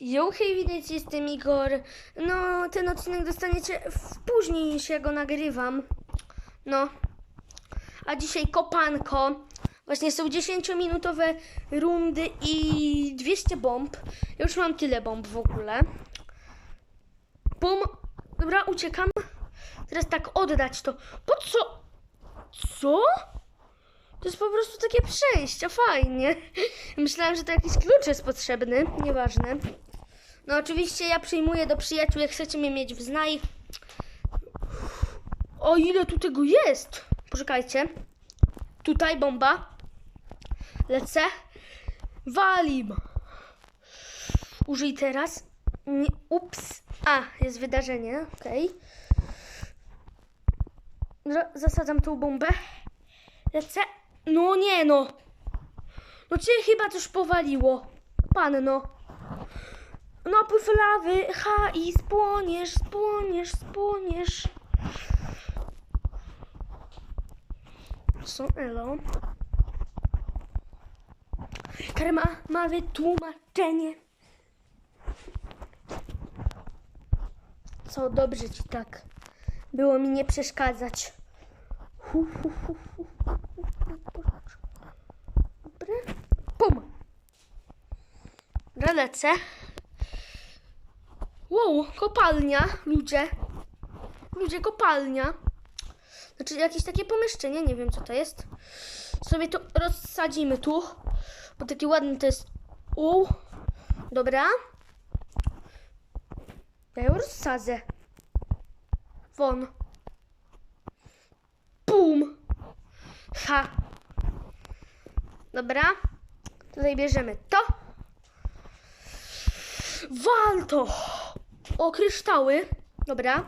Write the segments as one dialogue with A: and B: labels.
A: Yo, hej, witajcie, jestem Igor. No, ten odcinek dostaniecie później niż ja go nagrywam. No. A dzisiaj kopanko. Właśnie są 10-minutowe rundy i 200 bomb. Ja już mam tyle bomb w ogóle. Bum. Dobra, uciekam. Teraz tak oddać to. Po co? Co? To jest po prostu takie przejście, fajnie. Myślałam, że to jakiś klucz jest potrzebny, nieważne. No oczywiście ja przyjmuję do przyjaciół, jak chcecie mnie mieć w znaj. O ile tu tego jest! Poczekajcie. Tutaj bomba. Lecę. Walim. Użyj teraz. Nie, ups. A, jest wydarzenie, okej. Dobra, Zasadzam tą bombę. Lecę. No nie no. No cię chyba coś powaliło. Panno. Napływ lawy. Ha i spłoniesz, spłoniesz, spłoniesz. Co elo? Karma ma wytłumaczenie. Co dobrze ci tak. Było mi nie przeszkadzać. Hu, hu, hu, hu. Dobra. Pum. Dobra, lecę. Wow, kopalnia, ludzie. Ludzie, kopalnia. Znaczy jakieś takie pomieszczenie, nie wiem co to jest. Sobie to rozsadzimy tu, bo taki ładny to jest. U. Dobra. Ja ją rozsadzę. Won. Bum. Ha. Dobra. Tutaj bierzemy to. Wal to. O, kryształy. Dobra.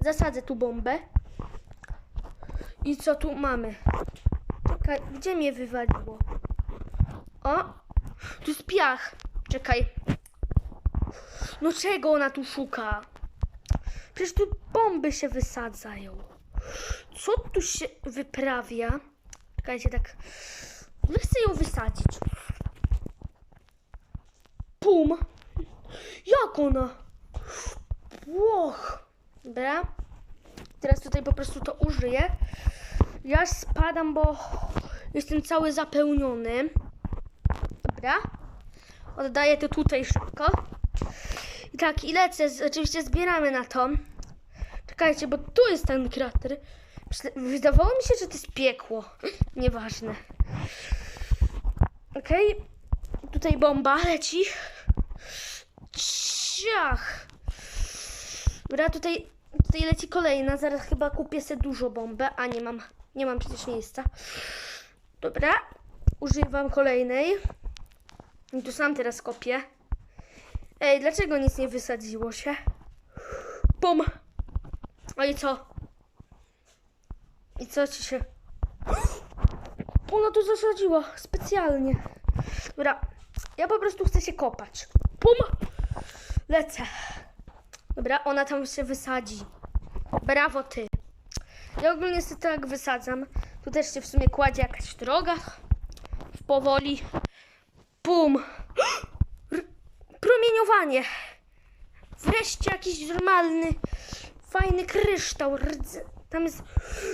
A: Zasadzę tu bombę. I co tu mamy? Czekaj, gdzie mnie wywaliło? O, tu jest piach. Czekaj. No czego ona tu szuka? Przecież tu bomby się wysadzają. Co tu się wyprawia? Czekajcie, tak. Nie chcę ją wysadzić. Pum. Jak ona? Łoch. Dobra. Teraz tutaj po prostu to użyję. Ja spadam, bo jestem cały zapełniony. Dobra. Oddaję to tutaj szybko. I tak, i lecę. Oczywiście zbieramy na to. Czekajcie, bo tu jest ten krater. Wydawało mi się, że to jest piekło. Nieważne. Okej. Tutaj bomba leci. Ciach. Dobra, tutaj, tutaj leci kolejna. Zaraz chyba kupię sobie dużo bombę. A nie mam, nie mam przecież miejsca. Dobra. Używam kolejnej. I tu sam teraz kopię. Ej, dlaczego nic nie wysadziło się? Pum. No i co? I co ci się... Ona to zasadziła specjalnie. Dobra, ja po prostu chcę się kopać. Pum! Lecę. Dobra, ona tam się wysadzi. Brawo ty. Ja ogólnie sobie tak wysadzam. Tu też się w sumie kładzie jakaś droga. W powoli. Pum. R- promieniowanie. Wreszcie jakiś normalny, fajny kryształ. Rdzy. Tam jest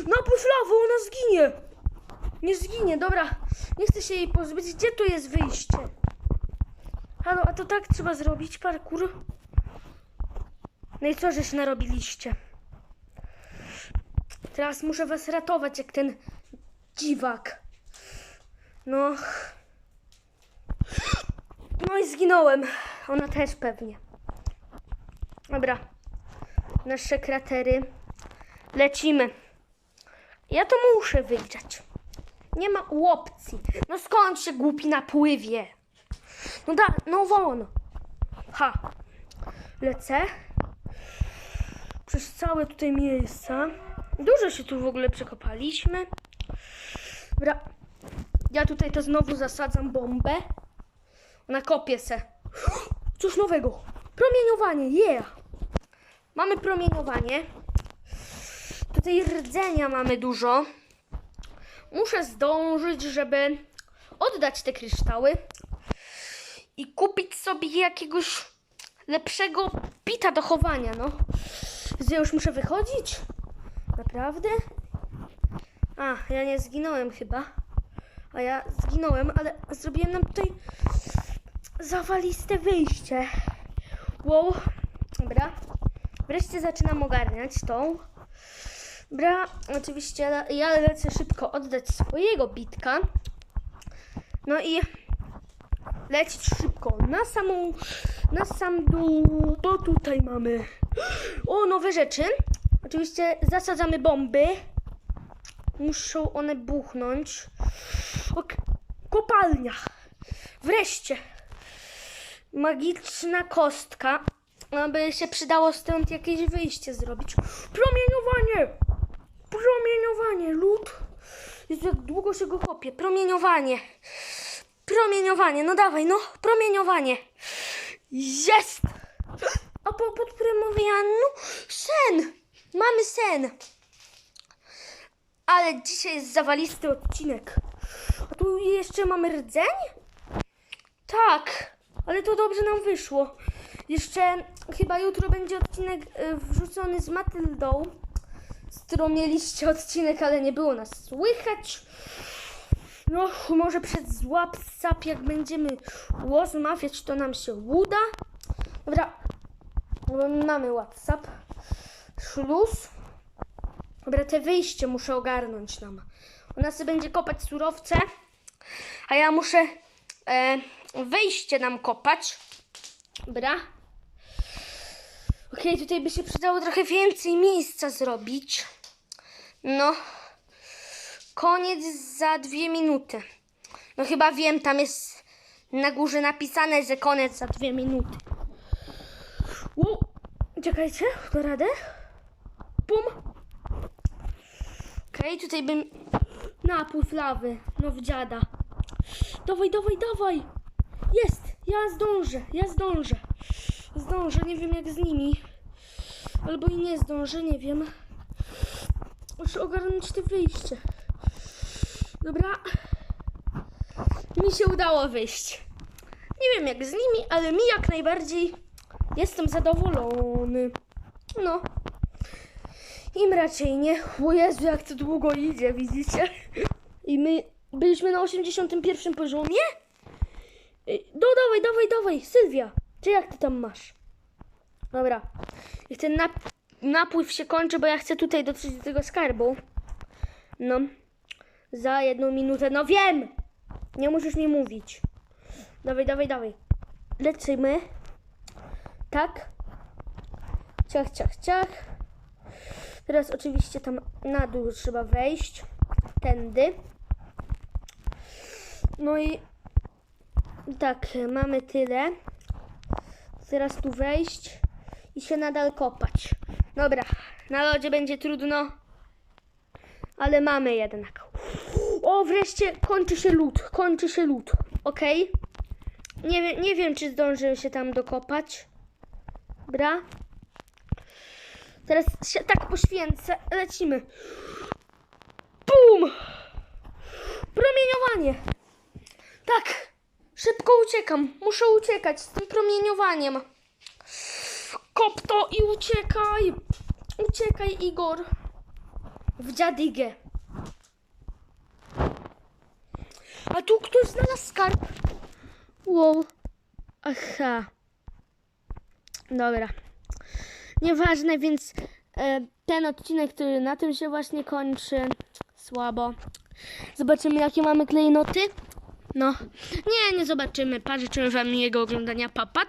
A: napływ lawy, ona zginie. Nie zginie, dobra. Nie chcę się jej pozbyć. Gdzie tu jest wyjście? Halo, a to tak trzeba zrobić, parkour? No i co, żeś narobiliście? Teraz muszę was ratować, jak ten dziwak. No. No i zginąłem. Ona też pewnie. Dobra. Nasze kratery. Lecimy. Ja to muszę wygrzać. Nie ma opcji. No skąd się głupi napływie? No da, no won. Ha. Lecę. Przez całe tutaj miejsca. Dużo się tu w ogóle przekopaliśmy. Dobra. Ja tutaj to znowu zasadzam bombę. Nakopię se. Coś nowego. Promieniowanie, yeah. Mamy promieniowanie. Tutaj rdzenia mamy dużo. Muszę zdążyć, żeby oddać te kryształy. I kupić sobie jakiegoś lepszego pita do chowania, no. Ja już muszę wychodzić? Naprawdę? A, ja nie zginąłem chyba. A ja zginąłem, ale zrobiłem nam tutaj zawaliste wyjście. Wow. Dobra. Wreszcie zaczynam ogarniać tą. Dobra, oczywiście ja lecę szybko oddać swojego bitka. No i lecieć szybko na samą, na sam dół, bo tutaj mamy o nowe rzeczy. Oczywiście zasadzamy bomby. Muszą one buchnąć. Ok, kopalnia. Wreszcie. Magiczna kostka. Aby się przydało stąd jakieś wyjście zrobić. Promieniowanie! Promieniowanie, lód. Jezu, jak długo się go kopie. Promieniowanie. Promieniowanie, no dawaj, no. Promieniowanie. Jest! A po podpromowianiu sen. Mamy sen. Ale dzisiaj jest zawalisty odcinek. A tu jeszcze mamy rdzeń? Tak, ale to dobrze nam wyszło. Jeszcze chyba jutro będzie odcinek y, wrzucony z Matyldą, z którą mieliście odcinek, ale nie było nas słychać. No, może przez WhatsApp, jak będziemy rozmawiać, to nam się uda. Dobra, bo mamy WhatsApp. Szluz. Dobra, te wyjście muszę ogarnąć nam. Ona sobie będzie kopać surowce, a ja muszę e, wyjście nam kopać. Dobra. Okej, tutaj by się przydało trochę więcej miejsca zrobić. No. Koniec za dwie minuty. No chyba wiem, tam jest na górze napisane, że koniec za dwie minuty. Wow. Czekajcie, do radę. Pum. Okej, tutaj bym... Napływ lawy. No w dziada. Dawaj, dawaj, dawaj. Jest. Ja zdążę. Ja zdążę. Zdążę. Nie wiem jak z nimi. Albo i nie zdążę. Nie wiem. Muszę ogarnąć te wyjście. Dobra. Mi się udało wyjść. Nie wiem jak z nimi, ale mi jak najbardziej jestem zadowolony. No. Im raczej nie. O Jezu, jak to długo idzie, widzicie? I my byliśmy na 81 poziomie? No dawaj, dawaj, dawaj, Sylwia. Czy jak ty tam masz? Dobra. Niech ten nap- napływ się kończy, bo ja chcę tutaj dotrzeć do tego skarbu. No. Za jedną minutę. No wiem! Nie musisz mi mówić. Dawaj, dawaj, dawaj. Lecimy. Tak. Ciach, ciach, ciach. Teraz oczywiście tam na dół trzeba wejść. Tędy. No i tak, mamy tyle. Teraz tu wejść i się nadal kopać. Dobra, na lodzie będzie trudno, ale mamy jednak. O, wreszcie kończy się lód, kończy się lód. Ok. Nie, nie wiem, czy zdążę się tam dokopać. Dobra. Teraz się tak poświęcę. Lecimy. Bum! Promieniowanie. Tak. Szybko uciekam. Muszę uciekać z tym promieniowaniem. Kop to i uciekaj. Uciekaj, Igor. W dziadigę. A tu ktoś znalazł skarb. Wow. Aha. Dobra. Nieważne, więc e, ten odcinek, który na tym się właśnie kończy. Słabo. Zobaczymy, jakie mamy klejnoty. No. Nie, nie zobaczymy. Pa, życzymy wam miłego oglądania. Papat.